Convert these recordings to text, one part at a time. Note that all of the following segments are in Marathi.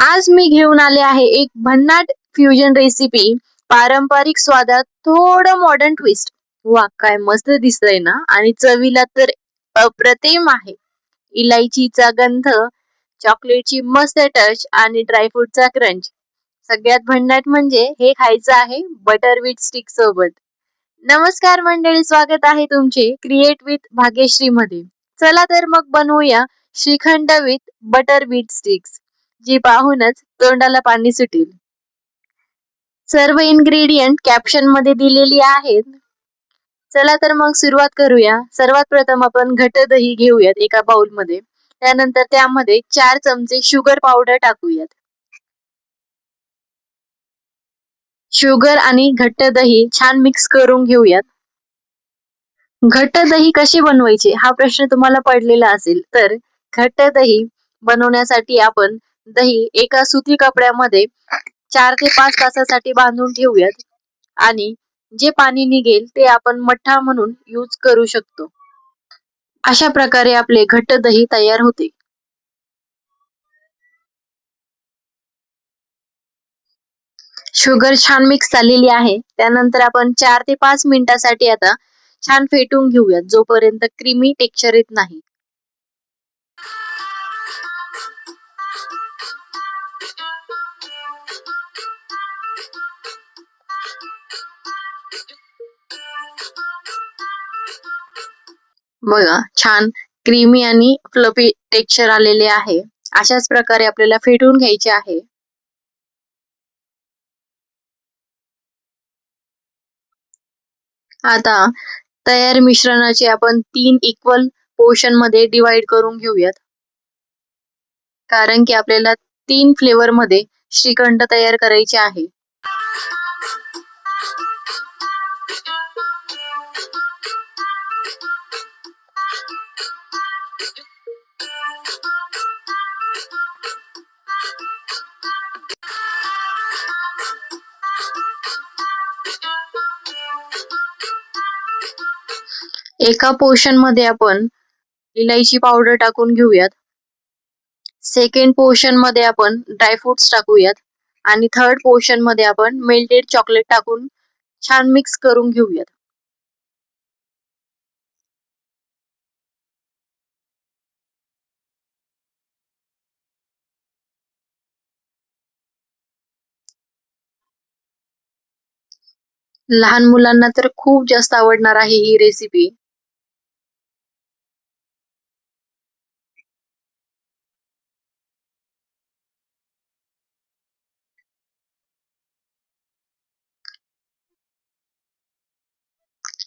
आज मी घेऊन आले आहे एक भन्नाट फ्युजन रेसिपी पारंपरिक स्वादात थोडं मॉडर्न ट्विस्ट वा काय मस्त दिसतंय ना? आणि चवीला तर अप्रतिम आहे. इलायचीचा गंध चॉकलेटची मस्त टच आणि ड्रायफ्रूटचा क्रंच सगळ्यात भन्नाट म्हणजे हे खायचं आहे बटर विथ स्टिक सोबत. नमस्कार मंडळी स्वागत आहे तुमचे क्रिएट विथ भाग्यश्री मध्ये चला तर मग बनवूया shrikhand with butter beat sticks जी पाहूनच तोंडाला पाणी सुटेल. सर्व इन्ग्रेडियंट कॅप्शनमध्ये दिलेली आहेत. चला तर मग सुरुवात करूया. सर्वात प्रथम आपण घट दही घेऊयात एका बाउलमध्ये. त्यानंतर त्यामध्ये चार चमचे शुगर पावडर टाकूयात. शुगर आणि घट्ट दही छान मिक्स करून घेऊयात. घट्ट दही कशी बनवायचे हा प्रश्न तुम्हाला पडलेला असेल तर घट्ट दही बनवण्यासाठी आपण दही एका सुती कपड्यामध्ये चार ते पाच तासासाठी बांधून ठेवूयात. आणि जे पाणी निघेल ते आपण मठ्ठा म्हणून यूज करू शकतो. अशा प्रकारे आपले घट्ट दही तयार होते. शुगर छान मिक्स झालेली आहे. त्यानंतर आपण चार ते पाच मिनिटासाठी आता छान फेटून घेऊयात जोपर्यंत क्रीमी टेक्स्चर येत नाही. बघा छान क्रीमी आणि फ्लपी टेक्स्चर आलेले आहे. अशाच प्रकारे आपल्याला फेटून घ्यायचे आहे. आता तयार मिश्रणाचे आपण तीन इक्वल पोर्शनमध्ये डिवाइड करून घेऊयात. कारण की आपल्याला तीन फ्लेवर मध्ये श्रीखंड तयार करायचे आहे. एका पोर्शनमध्ये आपण इलायची पावडर टाकून घेऊयात. सेकंड पोर्शनमध्ये आपण ड्रायफ्रुट्स टाकूयात. आणि थर्ड पोर्शनमध्ये आपण मेल्टेड चॉकलेट टाकून छान मिक्स करून घेऊयात. लहान मुलांना तर खूप जास्त आवडणार आहे ही रेसिपी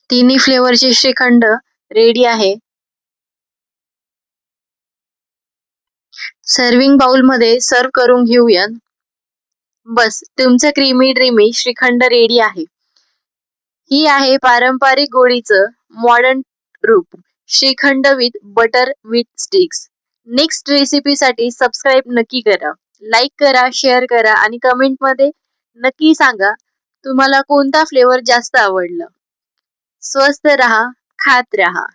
तिन्ही फ्लेवरचे श्रीखंड रेडी आहे. सर्विंग बाउलमध्ये सर्व करून घेऊयात. बस तुमचं क्रीमी ड्रीमी श्रीखंड रेडी आहे. ही आहे पारंपरिक गोळीचं मॉडर्न रूप. Shrikhand with butter with sticks next रेसिपीसाठी subscribe नक्की करा. लाईक करा शेअर करा आणि कमेंटमध्ये नक्की सांगा तुम्हाला कोणता फ्लेवर जास्त आवडला. स्वस्त रहा खात रहा.